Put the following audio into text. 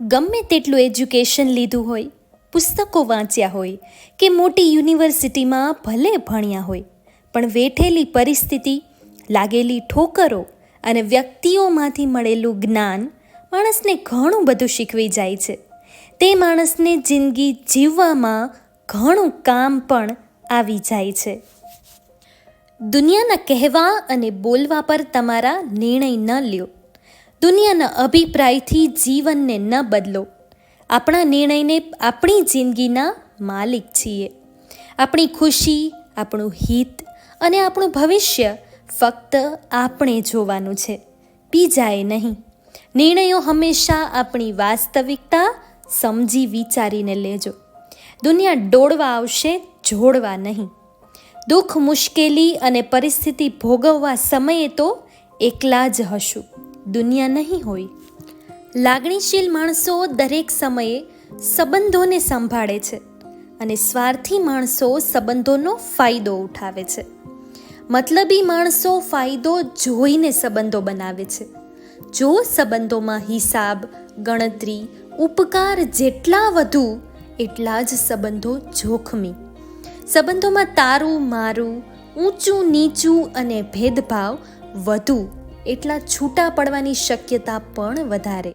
ગમે તેટલું એજ્યુકેશન લીધું હોય, પુસ્તકો વાંચ્યા હોય કે મોટી યુનિવર્સિટીમાં ભલે ભણ્યા હોય, પણ વેઠેલી પરિસ્થિતિ, લાગેલી ઠોકરો અને વ્યક્તિઓમાંથી મળેલું જ્ઞાન માણસને ઘણું બધું શીખવી જાય છે. તે માણસને જિંદગી જીવવામાં ઘણું કામ પણ આવી જાય છે. દુનિયાના કહેવા અને બોલવા પર તમારા નિર્ણય ન લ્યો. દુનિયાના અભિપ્રાયથી જીવનને ન બદલો. આપણા નિર્ણયને આપણી જિંદગીના માલિક છીએ. આપણી ખુશી, આપણું હિત અને આપણું ભવિષ્ય ફક્ત આપણે જોવાનું છે. બીજાએ નહીં. નિર્ણયો હંમેશા આપણી વાસ્તવિકતા સમજી વિચારીને લેજો. દુનિયા દોડવા આવશે, જોડવા નહીં. દુઃખ મુશ્કેલી અને પરિસ્થિતિ ભોગવવા સમયે તો એકલા જ હશું. દુનિયા નહીં હોય. લાગણીશીલ માણસો દરેક સમયે સંબંધોને સંભાળે છે અને સ્વાર્થી માણસો સંબંધોનો ફાયદો ઉઠાવે છે. મતલબી માણસો ફાયદો જોઈને સંબંધો બનાવે છે. જો સંબંધોમાં હિસાબ, ગણતરી, ઉપકાર જેટલા વધુ, એટલા જ સંબંધો જોખમી. સંબંધોમાં તારું, મારું, ઊંચું, નીચું અને ભેદભાવ વધુ. એટલા છૂટા પડવાની શક્યતા પણ વધારે.